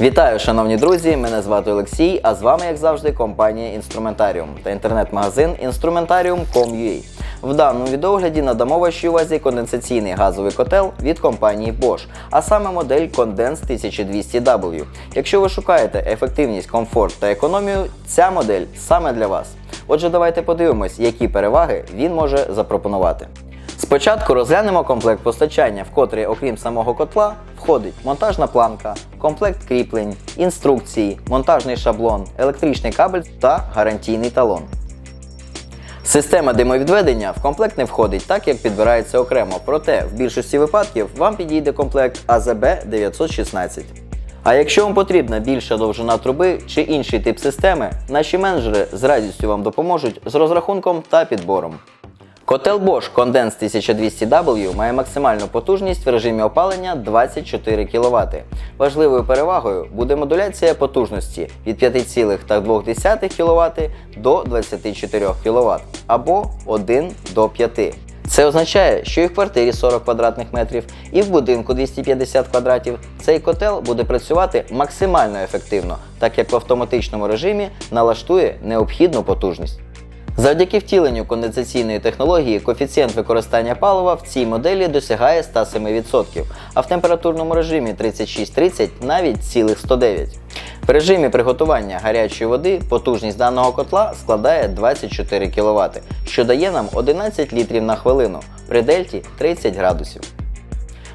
Вітаю, шановні друзі! Мене звати Олексій, а з вами, як завжди, компанія Інструментаріум та інтернет-магазин Instrumentarium.com.ua. В даному відеогляді надамо вашій увазі конденсаційний газовий котел від компанії Bosch, а саме модель Condense 1200W. Якщо ви шукаєте ефективність, комфорт та економію, ця модель саме для вас. Отже, давайте подивимось, які переваги він може запропонувати. Спочатку розглянемо комплект постачання, в котрий, окрім самого котла, входить монтажна планка, комплект кріплень, інструкції, монтажний шаблон, електричний кабель та гарантійний талон. Система димовідведення в комплект не входить, так як підбирається окремо, проте в більшості випадків вам підійде комплект AZB 916. А якщо вам потрібна більша довжина труби чи інший тип системи, наші менеджери з радістю вам допоможуть з розрахунком та підбором. Котел Bosch Condense 1200W має максимальну потужність в режимі опалення 24 кВт. Важливою перевагою буде модуляція потужності від 5,2 кВт до 24 кВт або 1 до 5. Це означає, що і в квартирі 40 квадратних метрів, і в будинку 250 квадратів цей котел буде працювати максимально ефективно, так як в автоматичному режимі налаштує необхідну потужність. Завдяки втіленню конденсаційної технології коефіцієнт використання палива в цій моделі досягає 107%, а в температурному режимі 36-30 навіть цілих 109. В режимі приготування гарячої води потужність даного котла складає 24 кВт, що дає нам 11 літрів на хвилину при дельті 30 градусів.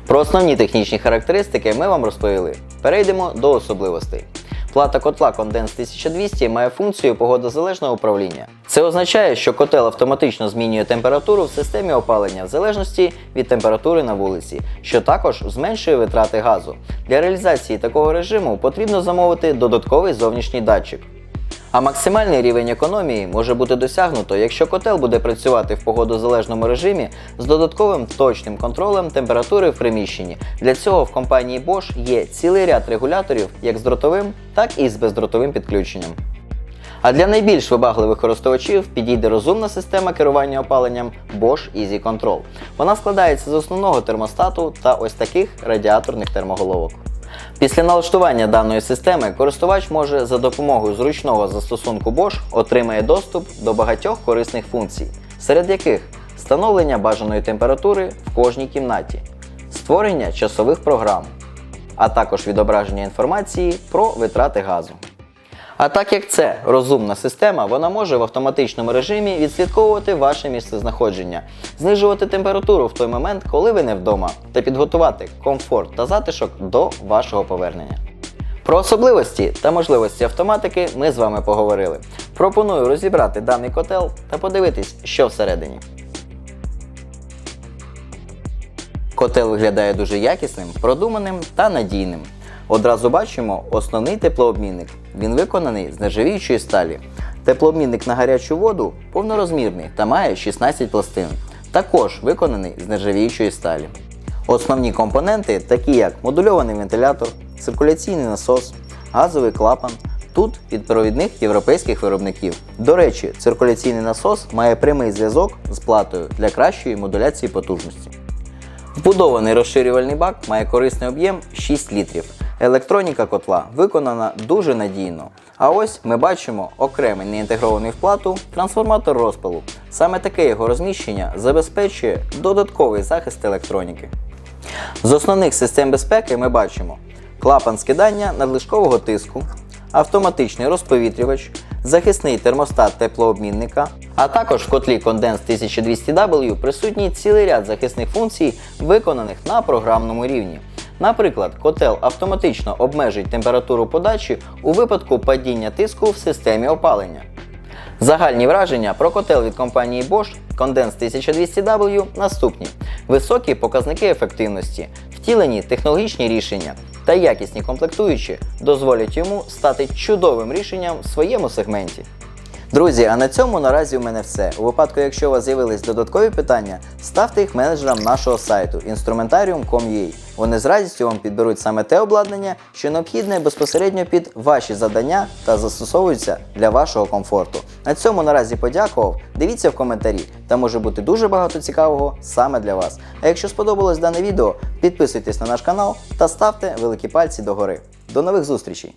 Про основні технічні характеристики ми вам розповіли. Перейдемо до особливостей. Плата котла Конденс 1200 має функцію погодозалежного управління. Це означає, що котел автоматично змінює температуру в системі опалення в залежності від температури на вулиці, що також зменшує витрати газу. Для реалізації такого режиму потрібно замовити додатковий зовнішній датчик. А максимальний рівень економії може бути досягнуто, якщо котел буде працювати в погодозалежному режимі з додатковим точним контролем температури в приміщенні. Для цього в компанії Bosch є цілий ряд регуляторів як з дротовим, так і з бездротовим підключенням. А для найбільш вибагливих користувачів підійде розумна система керування опаленням Bosch Easy Control. Вона складається з основного термостату та ось таких радіаторних термоголовок. Після налаштування даної системи користувач може за допомогою зручного застосунку Bosch отримає доступ до багатьох корисних функцій, серед яких встановлення бажаної температури в кожній кімнаті, створення часових програм, а також відображення інформації про витрати газу. А так як це розумна система, вона може в автоматичному режимі відслідковувати ваше місцезнаходження, знижувати температуру в той момент, коли ви не вдома, та підготувати комфорт та затишок до вашого повернення. Про особливості та можливості автоматики ми з вами поговорили. Пропоную розібрати даний котел та подивитись, що всередині. Котел виглядає дуже якісним, продуманим та надійним. Одразу бачимо основний теплообмінник. Він виконаний з нержавіючої сталі. Теплообмінник на гарячу воду повнорозмірний та має 16 пластин. Також виконаний з нержавіючої сталі. Основні компоненти, такі як модульований вентилятор, циркуляційний насос, газовий клапан, тут від провідних європейських виробників. До речі, циркуляційний насос має прямий зв'язок з платою для кращої модуляції потужності. Вбудований розширювальний бак має корисний об'єм 6 літрів. Електроніка котла виконана дуже надійно. А ось ми бачимо окремий неінтегрований в плату трансформатор розпилу. Саме таке його розміщення забезпечує додатковий захист електроніки. З основних систем безпеки ми бачимо клапан скидання надлишкового тиску, автоматичний розповітрювач, захисний термостат теплообмінника, а також в котлі Condense 1200W присутній цілий ряд захисних функцій, виконаних на програмному рівні. Наприклад, котел автоматично обмежить температуру подачі у випадку падіння тиску в системі опалення. Загальні враження про котел від компанії Bosch Condense 1200W наступні: високі показники ефективності, втілені технологічні рішення та якісні комплектуючі дозволять йому стати чудовим рішенням в своєму сегменті. Друзі, а на цьому наразі у мене все. У випадку, якщо у вас з'явились додаткові питання, ставте їх менеджерам нашого сайту instrumentarium.com.ua. Вони з радістю вам підберуть саме те обладнання, що необхідне безпосередньо під ваші завдання та застосовуються для вашого комфорту. На цьому наразі подякував. Дивіться в коментарі, там може бути дуже багато цікавого саме для вас. А якщо сподобалось дане відео, підписуйтесь на наш канал та ставте великі пальці догори. До нових зустрічей!